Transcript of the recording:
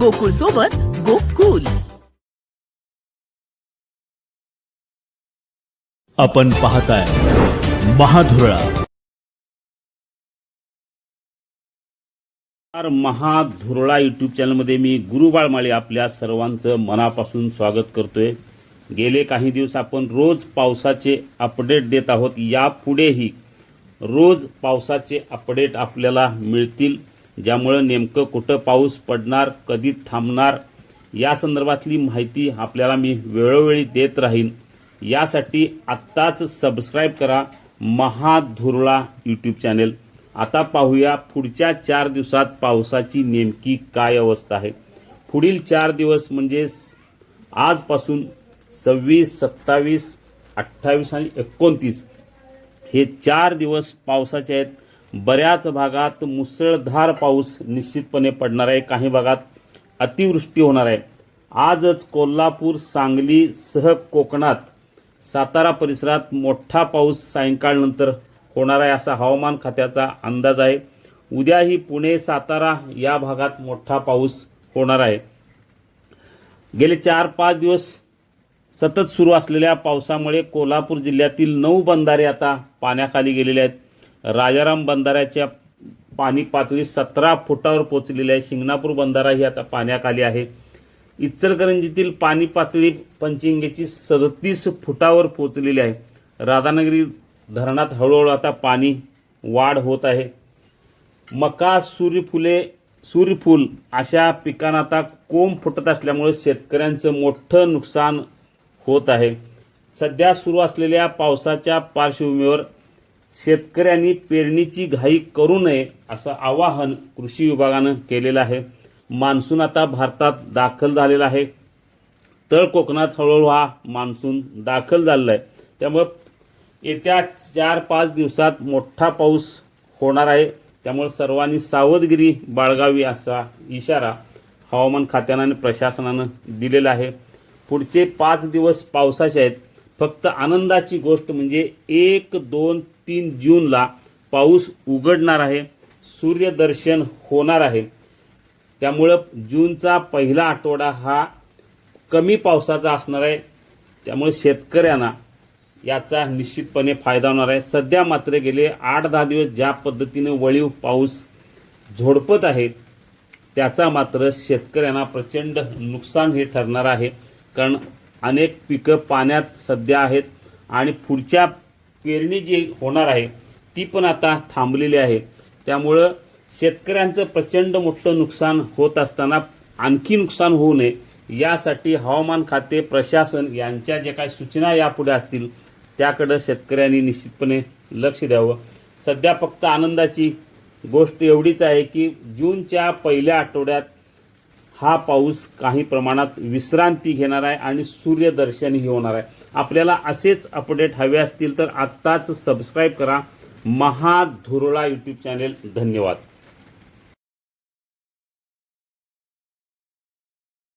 गोकुळ सोबत गोकुल. आपण पाहताय महाधुरळा. महाधुरळा यूट्यूब चॅनलमध्ये मी गुरुबाळ माळी आपल्या सर्वांचं मनापासून स्वागत करतोय. गेले काही दिवस आपण रोज पावसाचे अपडेट देत आहोत. यापुढेही रोज पावसाचे अपडेट आपल्याला मिळतील. ज्यामुळं नेमकं कुठं पाऊस पडणार कधी थांबणार या संदर्भातली माहिती आपल्याला मी वेळोवेळी देत राहीन. यासाठी आत्ताच सबस्क्राईब करा महाधुरळा यूट्यूब चॅनेल आता पाहूया पुढच्या चार दिवसात पावसाची नेमकी काय अवस्था आहे. पुढील चार दिवस म्हणजे आजपासून सव्वीस सत्तावीस अठ्ठावीस आणि एकोणतीस हे चार दिवस पावसाचे आहेत. बऱ्याच भागात मुसळधार पाऊस निश्चितपणे पडणार आहे. काही भागात अतिवृष्टी होणार आहे. आजच कोल्हापूर सांगली सह कोकणात सातारा परिसरात मोठा पाऊस सायंकाळनंतर होणार आहे असा हवामान खात्याचा अंदाज आहे. उद्याही पुणे सातारा या भागात मोठा पाऊस होणार आहे. गेले चार पाच दिवस सतत सुरू असलेल्या पावसामुळे कोल्हापूर जिल्ह्यातील नऊ बंधारे आता पाण्याखाली गेलेले आहेत. राजाराम बंधाऱ्याच्या पाणी पातळी सतरा फुटावर पोचलेली आहे. शिंगणापूर बंधारा ही आता पाण्याखाली आहे. इचलकरंजीतील पाणी पातळी पंचिंगेची सदतीस फुटावर पोचलेली आहे. राधानगरी धरणात हळूहळू आता पाणी वाढ होत आहे. मका सूर्यफुले सूर्यफूल अशा पिकांना आता कोंब फुटत असल्यामुळे शेतकऱ्यांचं मोठं नुकसान होत आहे. सध्या सुरू असलेल्या पावसाच्या पार्श्वभूमीवर शेतकऱ्यांनी पेरणीची घाई करू नये असं आवाहन कृषी विभागानं केलेलं आहे. मान्सून आता भारतात दाखल झालेला आहे. तळ कोकणात हळूहळू हा मान्सून दाखल झालेला आहे. त्यामुळं येत्या चार पाच दिवसात मोठा पाऊस होणार आहे. त्यामुळे सर्वांनी सावधगिरी बाळगावी असा इशारा हवामान खात्यानं आणि प्रशासनानं दिलेला आहे. पुढचे पाच दिवस पावसाचे आहेत. फक्त आनंदाची गोष्ट म्हणजे एक दोन तीन जूनला पाऊस उघडणार आहे सूर्यदर्शन होणार आहे. त्यामुळं जूनचा पहिला आठवडा हा कमी पावसाचा असणार आहे. त्यामुळे शेतकऱ्यांना याचा निश्चितपणे फायदा होणार आहे. सध्या मात्र गेले आठ दहा दिवस ज्या पद्धतीने वळीव पाऊस झोडपत आहे त्याचा मात्र शेतकऱ्यांना प्रचंड नुकसान हे ठरणार आहे. कारण अनेक पिकं पाण्यात सध्या आहेत आणि पुढच्या पेरणी जी होणार आहे ती पण आता थांबलेली आहे. त्यामुळं शेतकऱ्यांचं प्रचंड मोठं नुकसान होत असताना आणखी नुकसान होऊ नये यासाठी हवामान खाते प्रशासन यांच्या ज्या काही सूचना यापुढे असतील त्याकडं शेतकऱ्यांनी निश्चितपणे लक्ष द्यावं. सध्या फक्त आनंदाची गोष्ट एवढीच आहे की जूनच्या पहिल्या आठवड्यात हा पाऊस काही प्रमाणात विश्रांती घेणार आहे आणि सूर्यदर्शनही होणार आहे. आपल्याला असेच अपडेट हवे असतील तर आत्ताच सबस्क्राईब करा. महाधुरळा यूट्यूब चॅनेल धन्यवाद.